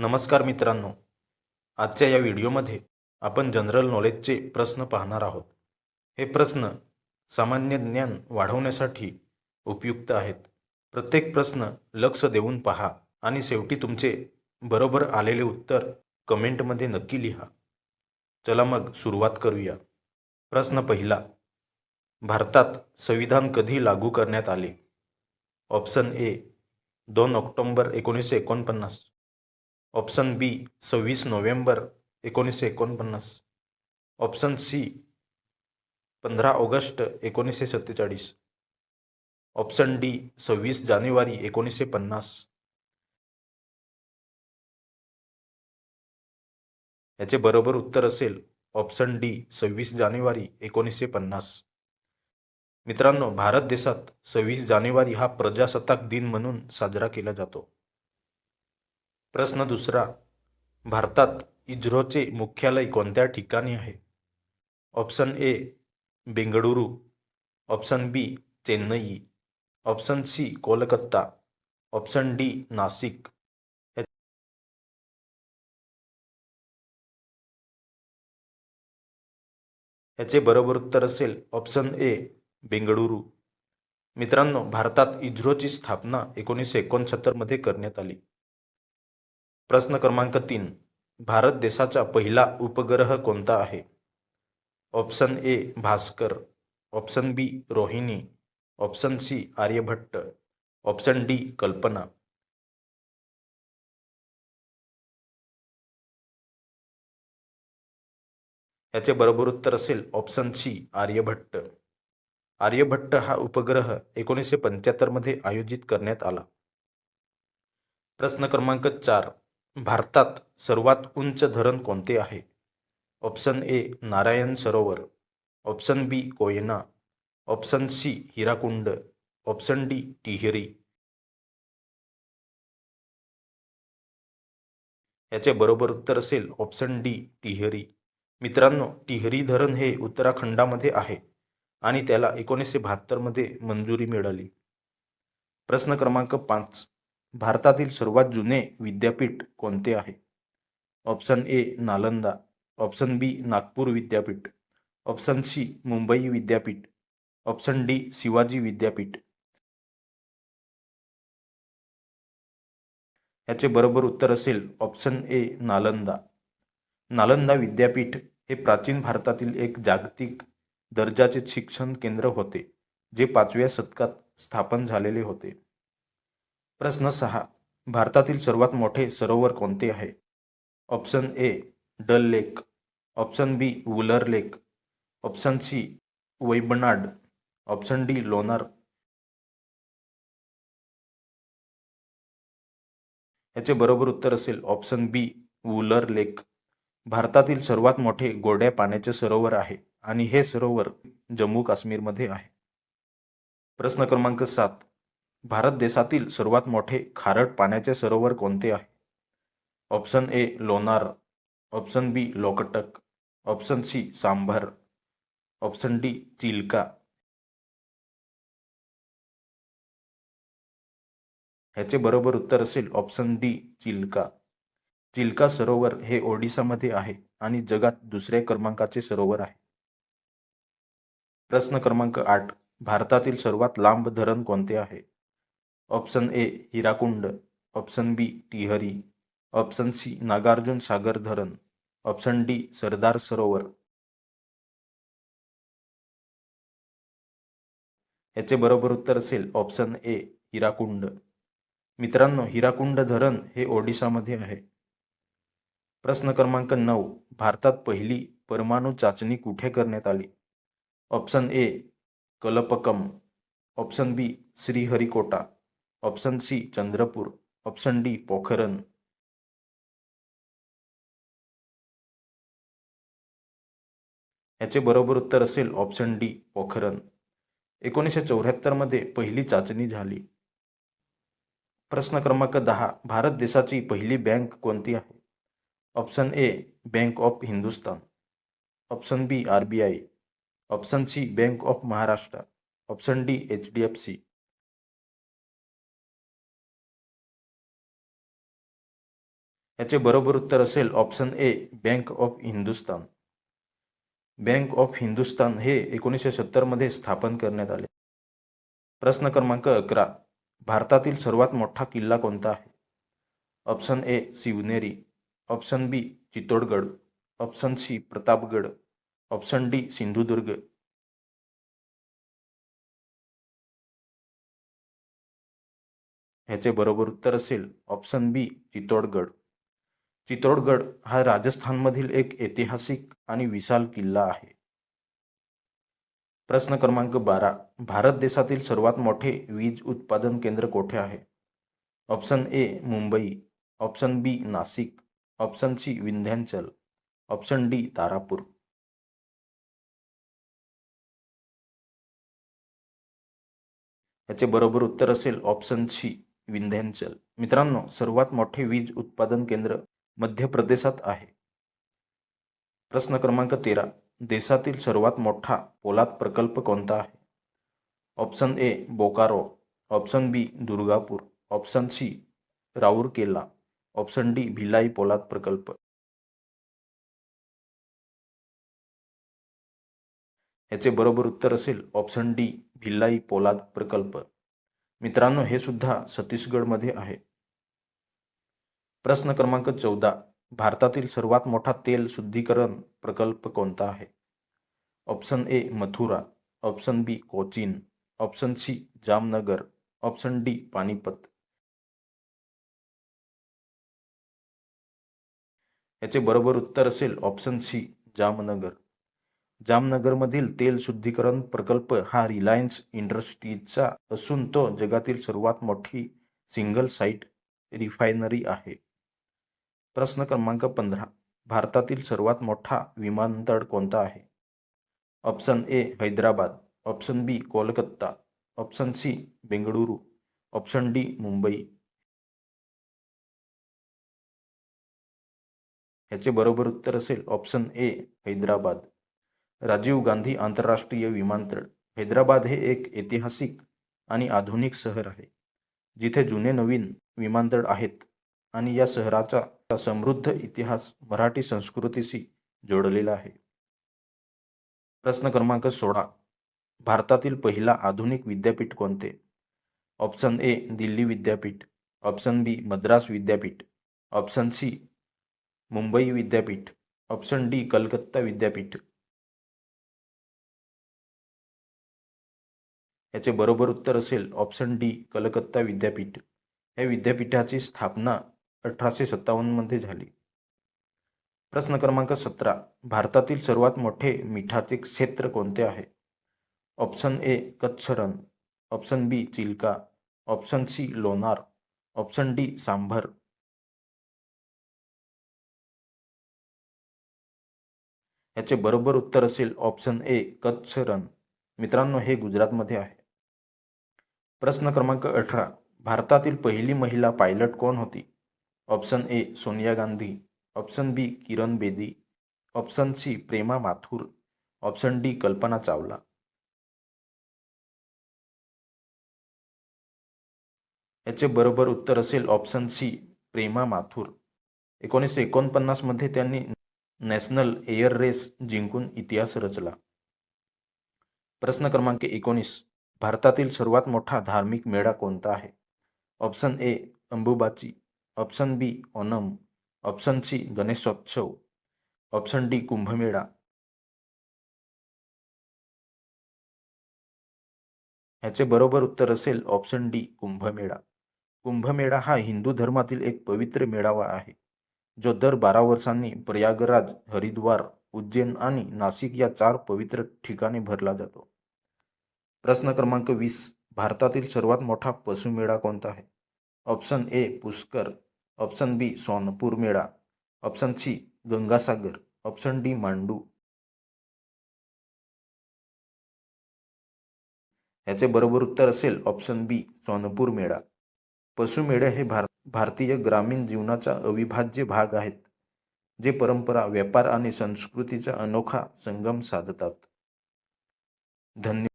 नमस्कार मित्रांनो. आजच्या या व्हिडिओमध्ये आपण जनरल नॉलेजचे प्रश्न पाहणार आहोत. हे प्रश्न सामान्य ज्ञान वाढवण्यासाठी उपयुक्त आहेत. प्रत्येक प्रश्न लक्ष देऊन पहा आणि शेवटी तुमचे बरोबर आलेले उत्तर कमेंटमध्ये नक्की लिहा. चला मग सुरुवात करूया. प्रश्न पहिला. भारतात संविधान कधी लागू करण्यात आले? ऑप्शन ए दोन ऑक्टोंबर एकोणीसशे एकोणपन्नास. ऑप्शन बी सव्वीस नोव्हेंबर एकोणीसशे एकोणपन्नास. ऑप्शन सी पंधरा ऑगस्ट एकोणीसशे सत्तेचाळीस. ऑप्शन डी सव्वीस जानेवारी एकोणीसशे पन्नास. याचे बरोबर उत्तर असेल ऑप्शन डी सव्वीस जानेवारी एकोणीसशे पन्नास. मित्रांनो भारत देशात सव्वीस जानेवारी हा प्रजासत्ताक दिन म्हणून साजरा केला जातो. प्रश्न दुसरा भारतात इझ्रोचे मुख्यालय कोणत्या ठिकाणी आहे? Option A Bengaluru. Option B Chennai. Option C Kolkata. Option D Nashik. याचे बरोबर उत्तर असेल ऑप्शन ए बेंगळुरू. मित्रांनो भारतात इझ्रोची स्थापना एकोणीसशे एकोणसत्तरमध्ये करण्यात आली. प्रश्न क्रमांक तीन. भारत देशाचा पहिला उपग्रह कोणता आहे? Option A Bhaskar. Option B Rohini. Option C Aryabhata. Option D Kalpana. याचे बरोबर उत्तर असेल ऑप्शन सी आर्यभट्ट. आर्यभट्ट हा उपग्रह एकोणीसशे पंच्याहत्तरमध्ये आयोजित करण्यात आला. प्रश्न क्रमांक चार. भारतात सर्वात उंच धरण कोणते आहे? Option A Narayan Sarovar. Option B Koyna. Option C Hirakud. Option D Tehri. याचे बरोबर उत्तर असेल ऑप्शन डी टिहरी. मित्रांनो टिहरी धरण हे उत्तराखंडामध्ये आहे आणि त्याला एकोणीसशे बहात्तरमध्ये मंजुरी मिळाली. प्रश्न क्रमांक पाच. भारतातील सर्वात जुने विद्यापीठ कोणते आहे? Option A Nalanda. Option B Nagpur Vidyapeeth. Option C Mumbai विद्यापीठ. ऑप्शन डी शिवाजी विद्यापीठ. याचे बरोबर उत्तर असेल ऑप्शन ए नालंदा. नालंदा विद्यापीठ हे प्राचीन भारतातील एक जागतिक दर्जाचे शिक्षण केंद्र होते जे पाचव्या शतकात स्थापन झालेले होते. प्रश्न सहा. भारतातील सर्वात मोठे सरोवर कोणते आहे? Option A Dal lake option B Wular lake option C Vembanad option D Lonar याचे बरोबर उत्तर असेल ऑप्शन बी वुलर लेक भारतातील सर्वात मोठे गोड्या पाण्याचे सरोवर आहे आणि हे सरोवर जम्मू काश्मीरमध्ये आहे. प्रश्न क्रमांक सात. भारत देशातील सर्वात मोठे खारट पाण्याचे सरोवर कोणते आहे? Option A Lonar. Option B Loktak. Option C Sambhar. Option D Chilika. ह्याचे बरोबर उत्तर असेल ऑप्शन डी चिलका. चिलका सरोवर हे ओडिसामध्ये आहे आणि जगात दुसऱ्या क्रमांकाचे सरोवर आहे. प्रश्न क्रमांक आठ. भारतातील सर्वात लांब धरण कोणते आहे? Option A Hirakud. Option B Tehri. Option C Nagarjuna Sagar धरण. Option D Sardar Sarovar. याचे बरोबर उत्तर असेल ऑप्शन ए हिराकुंड. मित्रांनो हिराकुंड धरण हे ओडिसामध्ये आहे. प्रश्न क्रमांक नऊ भारतात पहिली परमाणु चाचणी कुठे करण्यात आली? Option A Kalpakkam. Option B Sriharikota. Option C Chandrapur. Option D Pokhran. याचे बरोबर उत्तर असेल ऑप्शन डी पोखरण. एकोणीसशे चौऱ्याहत्तरमध्ये पहिली चाचणी झाली. प्रश्न क्रमांक दहा भारत देशाची पहिली बँक कोणती आहे? Option A bank of Hindustan. Option B R B I. Option C bank of Maharashtra. Option D H D F C. याचे बरोबर उत्तर असेल option A bank of Hindustan bank of Hindustan हे एकोणीसशे सत्तरमध्ये स्थापन करण्यात आले. प्रश्न क्रमांक अकरा भारतातील सर्वात मोठा किल्ला कोणता आहे? Option A Shivneri option B Chittorgarh option C Pratapgad option D Sindhudurg ह्याचे बरोबर उत्तर असेल ऑप्शन बी चित्तोडगड चित्तोडगड हा राजस्थानमधील एक ऐतिहासिक आणि विशाल किल्ला आहे. प्रश्न क्रमांक बारा. भारत देशातील सर्वात मोठे वीज उत्पादन केंद्र कोठे आहे? Option A Mumbai. Option B Nashik. Option C Vindhyachal. Option D Tarapur. याचे बरोबर उत्तर असेल ऑप्शन सी विंध्यांचल. मित्रांनो सर्वात मोठे वीज उत्पादन केंद्र मध्य प्रदेशात आहे. प्रश्न क्रमांक तेरा. देशातील सर्वात मोठा पोलाद प्रकल्प कोणता आहे? Option A Bokaro. Option B Durgapur. Option C Rourkela. Option D Bhilai पोलाद प्रकल्प. याचे बरोबर उत्तर असेल ऑप्शन डी भिलाई पोलाद प्रकल्प. मित्रांनो हे सुद्धा छत्तीसगडमध्ये आहे. प्रश्न क्रमांक चौदा. भारतातील सर्वात मोठा तेल शुद्धीकरण प्रकल्प कोणता आहे? Option A Mathura. Option B Cochin. Option C Jamnagar. Option D Panipat. याचे बरोबर उत्तर असेल ऑप्शन सी जामनगर. जामनगरमधील तेल शुद्धीकरण प्रकल्प हा रिलायन्स इंडस्ट्रीजचा असून तो जगातील सर्वात मोठी सिंगल साईट रिफायनरी आहे. प्रश्न क्रमांक पंधरा. भारतातील सर्वात मोठा विमानतळ कोणता आहे? Option A Hyderabad. Option B Kolkata. Option C Bengaluru. Option D Mumbai. ह्याचे बरोबर उत्तर असेल ऑप्शन ए हैदराबाद. राजीव गांधी आंतरराष्ट्रीय विमानतळ. हैदराबाद हे एक ऐतिहासिक आणि आधुनिक शहर आहे जिथे जुने नवीन विमानतळ आहेत आणि या शहराचा समृद्ध इतिहास मराठी संस्कृतीशी जोडलेला आहे. प्रश्न क्रमांक सोळा. भारतातील पहिला आधुनिक विद्यापीठ कोणते? ऑप्शन ए दिल्ली विद्यापीठ. ऑप्शन बी मद्रास विद्यापीठ. ऑप्शन सी मुंबई विद्यापीठ. ऑप्शन डी कलकत्ता विद्यापीठ. याचे बरोबर उत्तर असेल ऑप्शन डी कलकत्ता विद्यापीठ. या विद्यापीठाची स्थापना अठराशे सत्तावन्नमध्ये झाली. प्रश्न क्रमांक सतरा. भारतातील सर्वात मोठे मिठाचे क्षेत्र कोणते आहे? Option A Kutch Rann. Option B Chilka. Option C Lonar. Option D Sambhar. याचे बरोबर उत्तर असेल ऑप्शन ए कच्छरण. मित्रांनो हे गुजरातमध्ये आहे. प्रश्न क्रमांक अठरा. भारतातील पहिली महिला पायलट कोण होती? Option A Sonia Gandhi option B Kiran Bedi option C Prema Mathur option D Kalpana Chawla याचे बरोबर उत्तर असेल ऑप्शन सी प्रेमा माथुर एकोणीसशे एकोणपन्नासमध्ये त्यांनी नॅशनल एअर रेस जिंकून इतिहास रचला. प्रश्न क्रमांक एकोणीस. भारतातील सर्वात मोठा धार्मिक मेळा कोणता आहे? Option A Ambubachi. Option B Onam option C Ganeshotsav option D Kumbh Mela ह्याचे बरोबर उत्तर असेल ऑप्शन डी कुंभमेळा कुंभमेळा हा हिंदू धर्मातील एक पवित्र मेळावा आहे जो दर बारा वर्षांनी प्रयागराज हरिद्वार उज्जैन आणि नाशिक या चार पवित्र ठिकाणी भरला जातो. प्रश्न क्रमांक वीस भारतातील सर्वात मोठा पशुमेळा कोणता आहे? Option A Pushkar. Option B Sonepur Mela. Option C Gangasagar. Option D Mandu. याचे बरोबर उत्तर असेल ऑप्शन बी सोनपूर मेळा. पशुमेळे हे भार भारतीय ग्रामीण जीवनाचा अविभाज्य भाग आहेत जे परंपरा व्यापार आणि संस्कृतीचा अनोखा संगम साधतात. धन्य